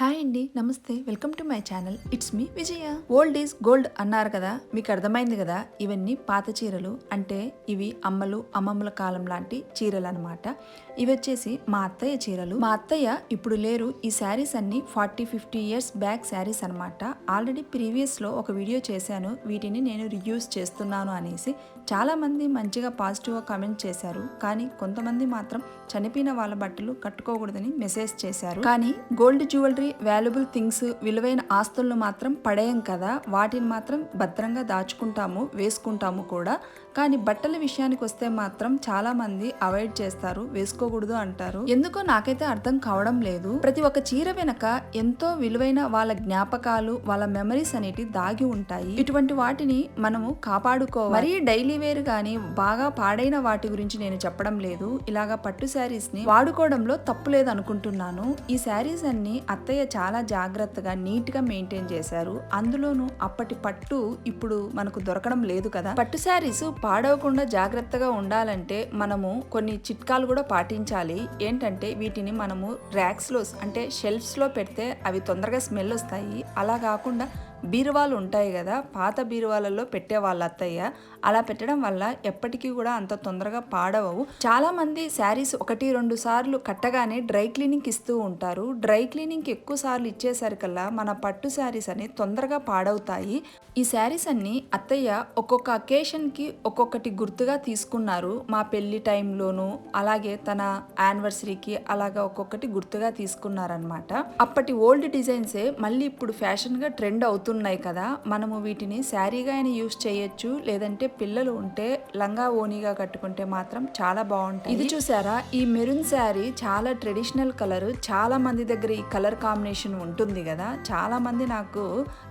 Hi అండి నమస్తే. Welcome to my channel. It's me Vijaya. Old is gold అన్నారు కదా మీకు అర్థమైంది కదా ఇవన్నీ పాత చీరలు. అంటే ఇవి అమ్మలు అమ్మమ్మల కాలం లాంటి చీరలు అనమాట ఇవి వచ్చేసి మా అత్తయ్య చీరలు. మా అత్తయ్య ఇప్పుడు లేరు. ఈ శారీస్ అన్ని forty fifty years back saris అనమాట ఆల్రెడీ ప్రీవియస్లో ఒక వీడియో చేశాను. వీటిని నేను రియూస్ చేస్తున్నాను అనేసి చాలామంది మంచిగా పాజిటివ్గా కమెంట్ చేశారు. కానీ కొంతమంది మాత్రం చనిపోయిన వాళ్ళ బట్టలు కట్టుకోకూడదని మెసేజ్ చేశారు. కానీ గోల్డ్ జ్యువెలరీ వాల్యుబుల్ థింగ్స్ విలువైన ఆస్తులను మాత్రం పడేయం కదా. వాటిని మాత్రం భద్రంగా దాచుకుంటాము వేసుకుంటాము కూడా. కానీ బట్టల విషయానికి వస్తే మాత్రం చాలా మంది అవాయిడ్ చేస్తారు వేసుకోకూడదు అంటారు. ఎందుకో నాకైతే అర్థం కావడం లేదు. ప్రతి ఒక్క చీర వెనక ఎంతో విలువైన వాళ్ళ జ్ఞాపకాలు వాళ్ళ మెమరీస్ అనేటి దాగి ఉంటాయి. ఇటువంటి వాటిని మనము కాపాడుకోవాలి. మరీ డైలీ వేర్ గాని బాగా పాడైన వాటి గురించి నేను చెప్పడం లేదు. ఇలాగా పట్టు శారీస్ని వాడుకోవడంలో తప్పు లేదు అనుకుంటున్నాను ఈ శారీస్ అన్ని అత్తయ్య చాలా జాగ్రత్తగా నీట్గా మెయింటైన్ చేశారు. అందులోనూ అప్పటి పట్టు ఇప్పుడు మనకు దొరకడం లేదు కదా. పట్టు శారీస్ పాడవకుండా జాగ్రత్తగా ఉండాలంటే మనము కొన్ని చిట్కాలు కూడా పాటించాలి. ఏంటంటే వీటిని మనము ర్యాక్స్లో అంటే షెల్ఫ్స్లో పెడితే అవి తొందరగా స్మెల్ వస్తాయి. అలా కాకుండా బీరువాలు ఉంటాయి కదా పాత బీరువాలలో పెట్టే వాళ్ళ అత్తయ్య. అలా పెట్టడం వల్ల ఎప్పటికీ కూడా అంత తొందరగా పాడవవు. చాలా మంది శారీస్ ఒకటి రెండు సార్లు కట్టగానే డ్రై క్లీనింగ్ ఇస్తూ ఉంటారు. డ్రై క్లీనింగ్ ఎక్కువ సార్లు ఇచ్చేసరికల్లా మన పట్టు శారీస్ అని తొందరగా పాడవుతాయి. ఈ శారీస్ అన్ని అత్తయ్య ఒక్కొక్క అకేషన్కి ఒక్కొక్కటి గుర్తుగా తీసుకున్నారు. మా పెళ్ళి టైంలోను అలాగే తన యానివర్సరీకి అలాగా ఒక్కొక్కటి గుర్తుగా తీసుకున్నారనమాట అప్పటి ఓల్డ్ డిజైన్సే మళ్ళీ ఇప్పుడు ఫ్యాషన్గా ట్రెండ్ అవుతుంది అవుతున్నాయి కదా మనము వీటిని శారీగా అయినా యూస్ చేయొచ్చు లేదంటే పిల్లలు ఉంటే లంగా ఓనీగా కట్టుకుంటే మాత్రం చాలా బాగుంటాయి. ఇది చూసారా? ఈ మెరూన్ శారీ చాలా ట్రెడిషనల్ కలర్. చాలా మంది దగ్గర ఈ కలర్ కాంబినేషన్ ఉంటుంది కదా. చాలా మంది నాకు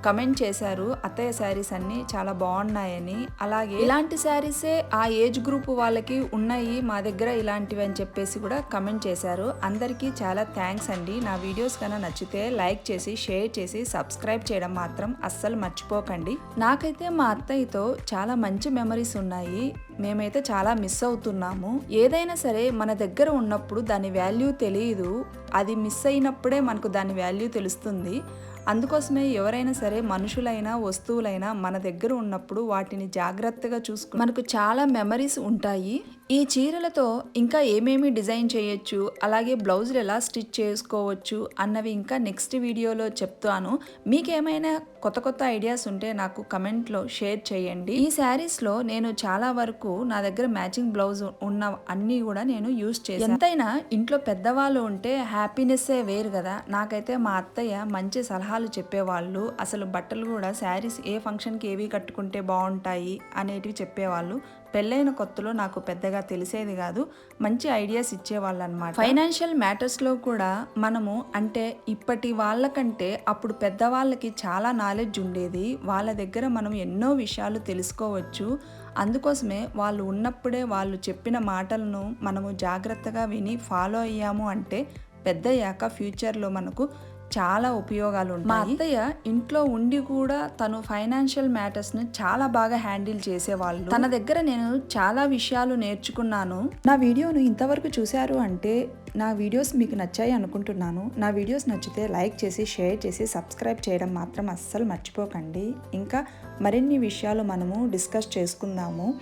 కమెంట్ చేశారు అత్తయ్య శారీస్ అన్ని చాలా బాగున్నాయని. అలాగే ఇలాంటి శారీసే ఆ ఏజ్ గ్రూప్ వాళ్ళకి ఉన్నాయి మా దగ్గర ఇలాంటివి అని చెప్పేసి కూడా కమెంట్ చేశారు. అందరికీ చాలా థ్యాంక్స్ అండి. నా వీడియోస్ కన్నా నచ్చితే లైక్ చేసి షేర్ చేసి సబ్స్క్రైబ్ చేయడం మాత్రం అస్సలు మర్చిపోకండి. నాకైతే మా అత్తయ్యతో చాలా మంచి మెమరీస్ ఉన్నాయి. మేమైతే చాలా మిస్ అవుతున్నాము. ఏదైనా సరే మన దగ్గర ఉన్నప్పుడు దాని వాల్యూ తెలియదు అది మిస్ అయినప్పుడే మనకు దాని వాల్యూ తెలుస్తుంది. అందుకోసమే ఎవరైనా సరే మనుషులైనా వస్తువులైనా మన దగ్గర ఉన్నప్పుడు వాటిని జాగ్రత్తగా చూసుకు మనకు చాలా మెమరీస్ ఉంటాయి. ఈ చీరలతో ఇంకా ఏమేమి డిజైన్ చేయొచ్చు? అలాగే బ్లౌజులు ఎలా స్టిచ్ చేసుకోవచ్చు? అన్నవి ఇంకా నెక్స్ట్ వీడియోలో చెప్తాను. మీకేమైనా కొత్త కొత్త ఐడియాస్ ఉంటే నాకు కమెంట్లో షేర్ చేయండి. ఈ శారీస్లో నేను చాలా వరకు నా దగ్గర మ్యాచింగ్ బ్లౌజ్ ఉన్న అన్నీ కూడా నేను యూస్ చేశాను ఎంతైనా ఇంట్లో పెద్దవాళ్ళు ఉంటే హ్యాపీనెస్సే వేరు కదా. నాకైతే మా అత్తయ్య మంచి సలహాలు చెప్పేవాళ్ళు. అసలు బట్టలు కూడా శారీస్ ఏ ఫంక్షన్కి ఏవి కట్టుకుంటే బాగుంటాయి అనేటివి చెప్పేవాళ్ళు. పెళ్ళైన కొత్తలో నాకు పెద్దగా తెలిసేది కాదు మంచి ఐడియాస్ ఇచ్చేవాళ్ళు అనమాట ఫైనాన్షియల్ మ్యాటర్స్లో కూడా మనము అంటే ఇప్పటి వాళ్ళకంటే అప్పుడు పెద్దవాళ్ళకి చాలా నాలెడ్జ్ ఉండేది. వాళ్ళ దగ్గర మనం ఎన్నో విషయాలు తెలుసుకోవచ్చు. అందుకోసమే వాళ్ళు ఉన్నప్పుడే వాళ్ళు చెప్పిన మాటలను మనము జాగ్రత్తగా విని ఫాలో అయ్యాము అంటే పెద్దయ్యాక ఫ్యూచర్లో మనకు చాలా ఉపయోగాలు ఉంటాయి మా అత్తయ్య ఇంట్లో ఉండి కూడా తను ఫైనాన్షియల్ మ్యాటర్స్ని చాలా బాగా హ్యాండిల్ చేసేవాళ్ళు. తన దగ్గర నేను చాలా విషయాలు నేర్చుకున్నాను. నా వీడియోను ఇంతవరకు చూశారు అంటే నా వీడియోస్ మీకు నచ్చాయి అనుకుంటున్నాను. నా వీడియోస్ నచ్చితే లైక్ చేసి షేర్ చేసి సబ్స్క్రైబ్ చేయడం మాత్రం అస్సలు మర్చిపోకండి. ఇంకా మరిన్ని విషయాలు మనము డిస్కస్ చేసుకుందాము.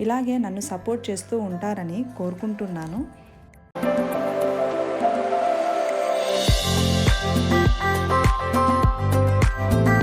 ఇలాగే నన్ను సపోర్ట్ చేస్తూ ఉంటారని కోరుకుంటున్నాను. Thank you.